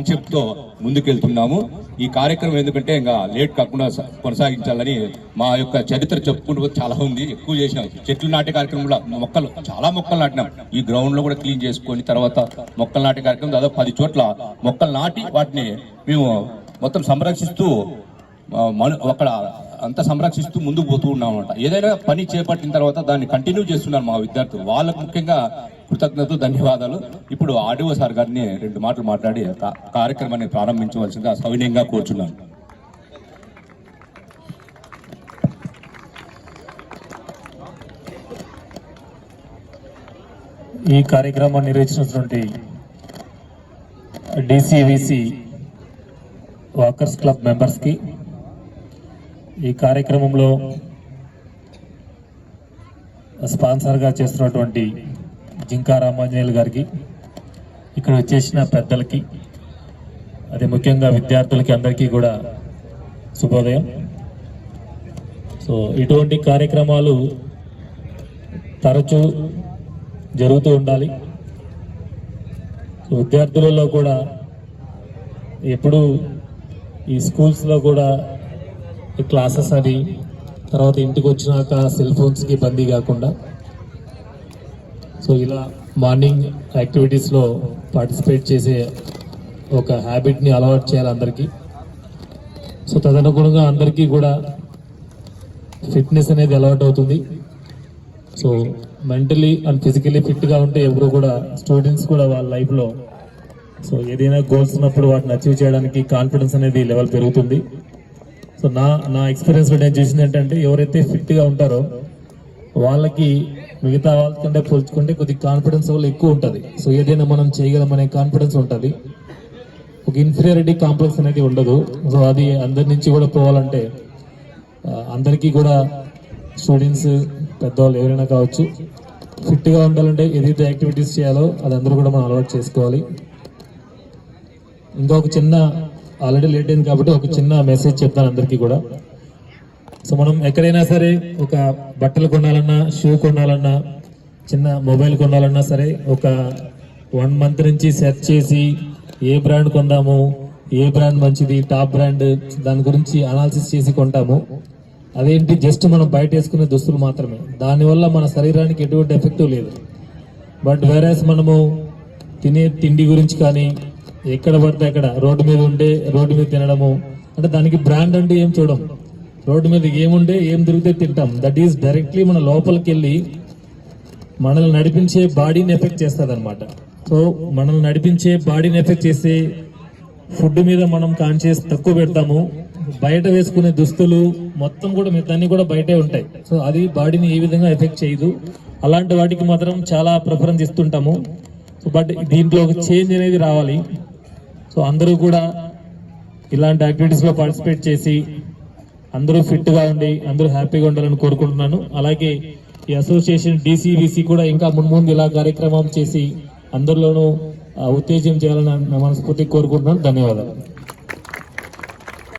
కాన్సెప్ట్తో ముందుకెళ్తున్నాము. ఈ కార్యక్రమం ఎందుకంటే ఇంకా లేట్ కాకుండా కొనసాగించాలని మా యొక్క చరిత్ర చెప్పుకుంటూ చాలా ఉంది. ఎక్కువ చేసినాం. చెట్లు నాటే కార్యక్రమం కూడా మొక్కలు చాలా మొక్కలు నాటినాం. ఈ గ్రౌండ్లో కూడా క్లీన్ చేసుకొని తర్వాత మొక్కలు నాటే కార్యక్రమం దాదాపు పది చోట్ల మొక్కలు నాటి వాటిని మేము మొత్తం సంరక్షిస్తూ మను మన అక్కడ అంతా సంరక్షిస్తూ ముందుకు పోతూ ఉన్నామన్నమాట. ఏదైనా పని చేపట్టిన తర్వాత దాన్ని కంటిన్యూ చేస్తున్నారు మా విద్యార్థులు. వాళ్ళకు ముఖ్యంగా కృతజ్ఞతలు ధన్యవాదాలు. ఇప్పుడు ఆర్డీఓ సార్ గారిని రెండు మాటలు మాట్లాడి కార్యక్రమాన్ని ప్రారంభించవలసిందిగా సవినయంగా కోరుచున్నాను. ఈ కార్యక్రమాన్ని నిర్వహించినటువంటి డిసివిసి వాకర్స్ క్లబ్ మెంబర్స్కి ఈ కార్యక్రమంలో స్పాన్సర్గా చేస్తున్నటువంటి జింకా రామాంజనేయులు గారికి ఇక్కడ వచ్చేసిన పెద్దలకి అదే ముఖ్యంగా విద్యార్థులకి అందరికీ కూడా శుభోదయం. సో ఇటువంటి కార్యక్రమాలు తరచూ జరుగుతూ ఉండాలి. సో విద్యార్థులలో కూడా ఎప్పుడు ఈ స్కూల్స్లో కూడా ఈ క్లాసెస్ అని తర్వాత ఇంటికి వచ్చినాక సెల్ ఫోన్స్కి బందీ కాకుండా సో ఇలా మార్నింగ్ యాక్టివిటీస్లో పార్టిసిపేట్ చేసే ఒక హ్యాబిట్ని అలవాటు చేయాలి అందరికీ. సో తదనుగుణంగా అందరికీ కూడా ఫిట్నెస్ అనేది అలవాటు అవుతుంది. సో మెంటలీ అండ్ ఫిజికలీ ఫిట్గా ఉంటే ఎవరు కూడా స్టూడెంట్స్ కూడా వాళ్ళ లైఫ్లో సో ఏదైనా గోల్స్ ఉన్నప్పుడు వాటిని అచీవ్ చేయడానికి కాన్ఫిడెన్స్ అనేది లెవెల్ పెరుగుతుంది. సో నా నా ఎక్స్పీరియన్స్లో నేను చూసింది ఏంటంటే ఎవరైతే ఫిట్గా ఉంటారో వాళ్ళకి మిగతా వాళ్ళకంటే పోల్చుకుంటే కొద్దిగా కాన్ఫిడెన్స్ లెవెల్ ఎక్కువ ఉంటుంది. సో ఏదైనా మనం చేయగలం అనే కాన్ఫిడెన్స్ ఉంటుంది. ఒక ఇన్ఫీరియారిటీ కాంప్లెక్స్ అనేది ఉండదు. సో అది అందరి నుంచి కూడా పోవాలంటే అందరికీ కూడా స్టూడెంట్స్ పెద్దవాళ్ళు ఎవరైనా కావచ్చు ఫిట్గా ఉండాలంటే ఏదైతే యాక్టివిటీస్ చేయాలో అది అందరూ కూడా మనం అలవాటు చేసుకోవాలి. ఇంకా ఒక చిన్న ఆల్రెడీ లేట్ అయింది కాబట్టి ఒక చిన్న మెసేజ్ చెప్తాను అందరికీ కూడా. సో మనం ఎక్కడైనా సరే ఒక బట్టలు కొనాలన్నా షూ కొనాలన్నా చిన్న మొబైల్ కొనాలన్నా సరే ఒక వన్ మంత్ నుంచి సెర్చ్ చేసి ఏ బ్రాండ్ కొందాము ఏ బ్రాండ్ మంచిది టాప్ బ్రాండ్ దాని గురించి అనాలిసిస్ చేసి కొంటాము. అదేంటి? జస్ట్ మనం బయట వేసుకునే దుస్తులు మాత్రమే. దానివల్ల మన శరీరానికి ఎటువంటి ఎఫెక్టివ్ లేదు. బట్ వేరేస్ మనము తినే తిండి గురించి కానీ ఎక్కడ పడితే అక్కడ రోడ్డు మీద ఉండే రోడ్డు మీద తినడము అంటే దానికి బ్రాండ్ అంటే ఏం చూడము. రోడ్డు మీద ఏముండే ఏం దొరికితే తింటాం. దట్ ఈస్ డైరెక్ట్లీ మన లోపలికి వెళ్ళి మనల్ని నడిపించే బాడీని ఎఫెక్ట్ చేస్తుంది అనమాట సో మనల్ని నడిపించే బాడీని ఎఫెక్ట్ చేసే ఫుడ్ మీద మనం కాన్షియస్ తక్కువ పెడతాము. బయట వేసుకునే దుస్తులు మొత్తం కూడా మిగతాన్ని కూడా బయటే ఉంటాయి. సో అది బాడీని ఏ విధంగా ఎఫెక్ట్ చేయదు. అలాంటి వాటికి మాత్రం చాలా ప్రిఫరెన్స్ ఇస్తుంటాము. బట్ దీంట్లో ఒక చేంజ్ అనేది రావాలి. సో అందరూ కూడా ఇలాంటి యాక్టివిటీస్లో పార్టిసిపేట్ చేసి అందరూ ఫిట్గా ఉండి అందరూ హ్యాపీగా ఉండాలని కోరుకుంటున్నాను. అలాగే ఈ అసోసియేషన్ డిసిబిసి కూడా ఇంకా మున్ముందు ఇలా కార్యక్రమం చేసి అందరిలోనూ ఆ, ఉత్తేజం చేయాలని మనస్ఫూర్తి కోరుకుంటున్నాను. ధన్యవాదాలు.